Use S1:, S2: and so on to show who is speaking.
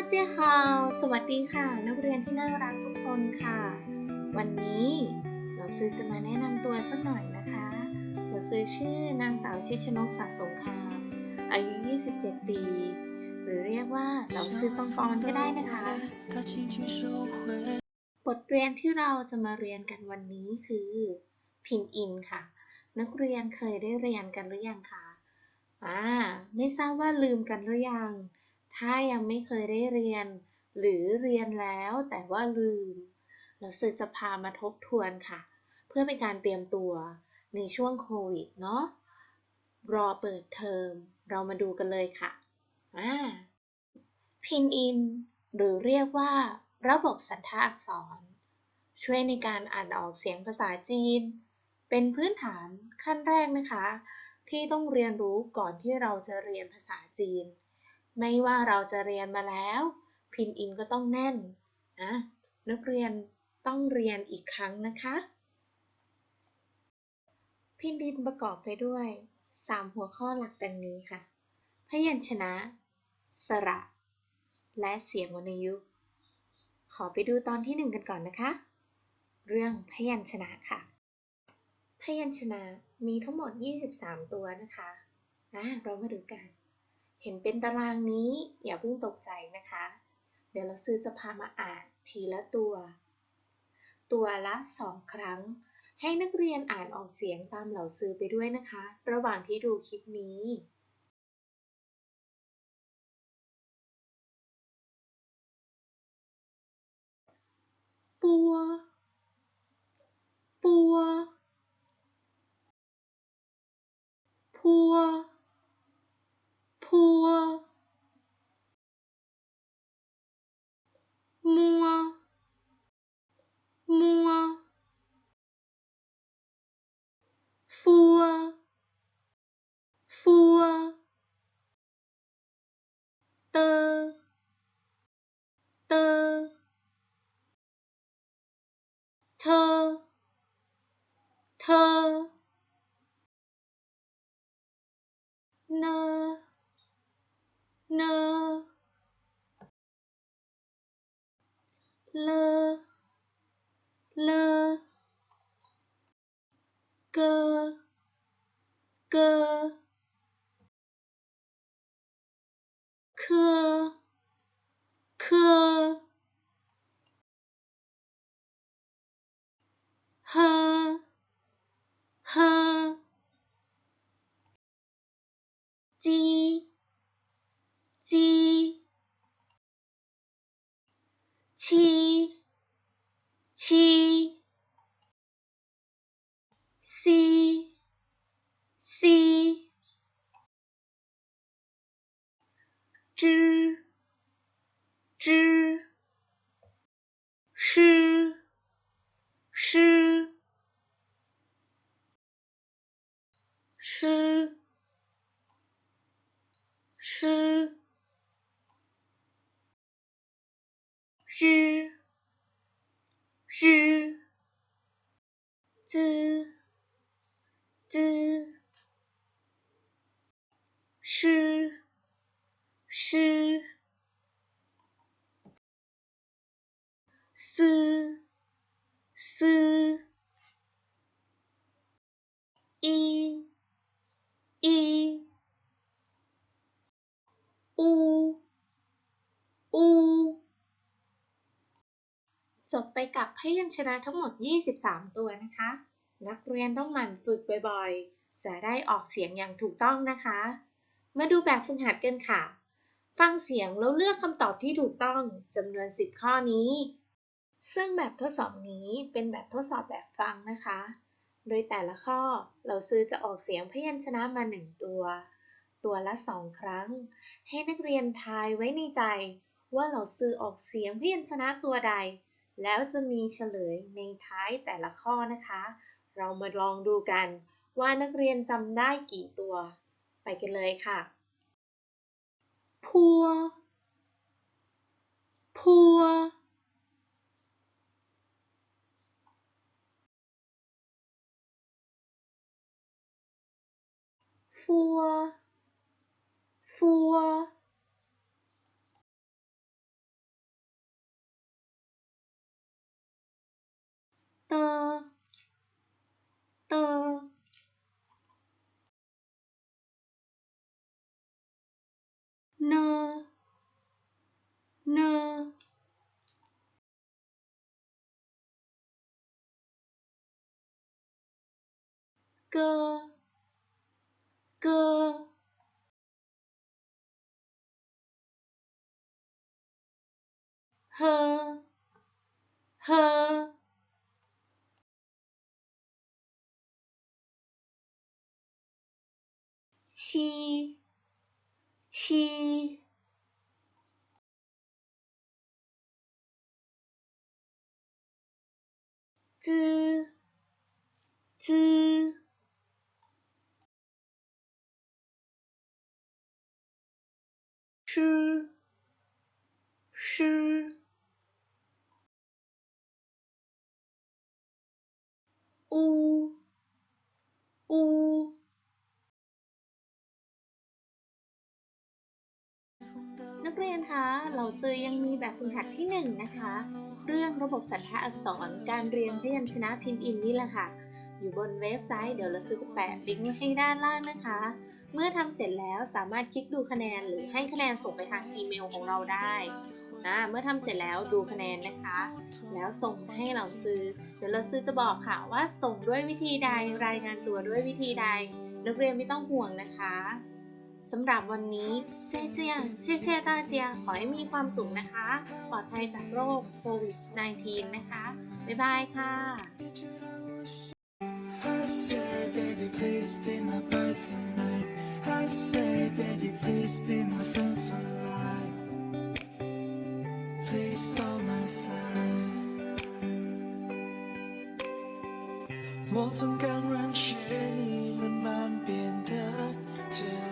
S1: เจ้าฮาสวัสดีค่ะ นักเรียนที่น่ารักทุกคนค่ะ วันนี้เราซื้อจะมาแนะนำตัวสักหน่อยนะคะเราซื้อชื่อนางสาวชิชนกสะสงครามอายุ 27 ปี หรือเรียกว่าเราซื้อปองปอนก็ได้นะคะบทเรียนที่เราจะมาเรียนกันวันนี้คือพินอินค่ะ นักเรียนเคยได้เรียนกันหรือยังคะอ่าไม่ทราบว่าลืมกันหรือยัง ถ้ายังไม่เคยได้เรียน หรือเรียนแล้วแต่ว่าลืมเราสื่อจะพามาทบทวนค่ะ เพื่อเป็นการเตรียมตัวในช่วงโควิดเนาะรอเปิดเทอม เรามาดูกันเลยค่ะอ่าพินอิน หรือเรียกว่าระบบสันทาอักษร ช่วยในการอ่านออกเสียงภาษาจีน เป็นพื้นฐานขั้นแรกนะคะ ที่ต้องเรียนรู้ก่อนที่เราจะเรียนภาษาจีน ไม่ว่าเราจะเรียนมาแล้ว พินอินก็ต้องแน่นนะนักเรียนต้องเรียนอีกครั้งนะคะ พินอินประกอบไปด้วย 3 หัวข้อหลักดังนี้ค่ะ พยัญชนะ สระ และเสียงวรรณยุกต์ขอไปดูตอนที่หนึ่งกันก่อนนะคะ เรื่องพยัญชนะค่ะ พยัญชนะมีทั้งหมด 23 ตัวนะคะอะเรามาดูกัน เห็นเป็นตารางนี้อย่าเพิ่งตกใจนะคะ เดี๋ยวเราซื้อจะพามาอ่านทีละตัว ตัวละสองครั้ง ให้นักเรียนอ่านออกเสียงตามเหล่าซื้อไปด้วยนะคะ ระหว่างที่ดูคลิปนี้ปัว ปัว พัว พัวมัวมัวฟัวฟัว เตอเตอ เธอ เธอ เนอ เนอ เลอ เลอ เกอ เกอ เคอ เคอ เฮอ เฮอ จี จีชีชีซีซีจื้อจื้อชื่อ ชื่อชื่อชื่อ日日 จบไปกับพยัญชนะทั้งหมด 23 ตัวนะคะ นักเรียนต้องหมั่นฝึกบ่อยๆ จะได้ออกเสียงอย่างถูกต้องนะคะ มาดูแบบฝึกหัดกันค่ะ ฟังเสียงแล้วเลือกคำตอบที่ถูกต้องจำนวน 10 ข้อนี้ ซึ่งแบบทดสอบนี้เป็นแบบทดสอบแบบฟังนะคะ โดยแต่ละข้อเราซื้อจะออกเสียงพยัญชนะมา 1 ตัว ตัวละ 2 ครั้ง ให้นักเรียนทายไว้ในใจว่าเราซื้อออกเสียงพยัญชนะตัวใด แล้วจะมีเฉลยในท้ายแต่ละข้อนะคะ เรามาลองดูกันว่านักเรียนจำได้กี่ตัว ไปกันเลยค่ะ พัว พัว ฟัว ฟัว เตอเนอเ七七滋滋吃诗乌乌 นักเรียนคะเราซื้อยังมีแบบฝึกหัดที่ 1 นะคะ เรื่องระบบสันทะอักษรการเรียงพยัญชนะพินอินนี่แหละค่ะ อยู่บนเว็บไซต์เดี๋ยวเราซื้อจะแปะลิงก์ไว้ให้ด้านล่างนะคะ เมื่อทำเสร็จแล้วสามารถคลิกดูคะแนนหรือให้คะแนนส่งไปทางอีเมลของเราได้นะเมื่อทำเสร็จแล้วดูคะแนนนะคะ แล้วส่งให้เราซื้อ เดี๋ยวเราซื้อจะบอกค่ะว่าส่งด้วยวิธีใดรายงานตัวด้วยวิธีใด นักเรียนไม่ต้องห่วงนะคะ สำหรับวันนี้เจ๊เจียงเชี่ยเชี่ยต้าเจียขอให้มีความสุขนะคะ ปลอดภัยจากโรคโควิด -19 นะคะ บ๊ายบายค่ะ
S2: I say, baby, please be my bride tonight. I say, baby, please be my friend for life. Please by my side. 我总感染血你慢慢变得坚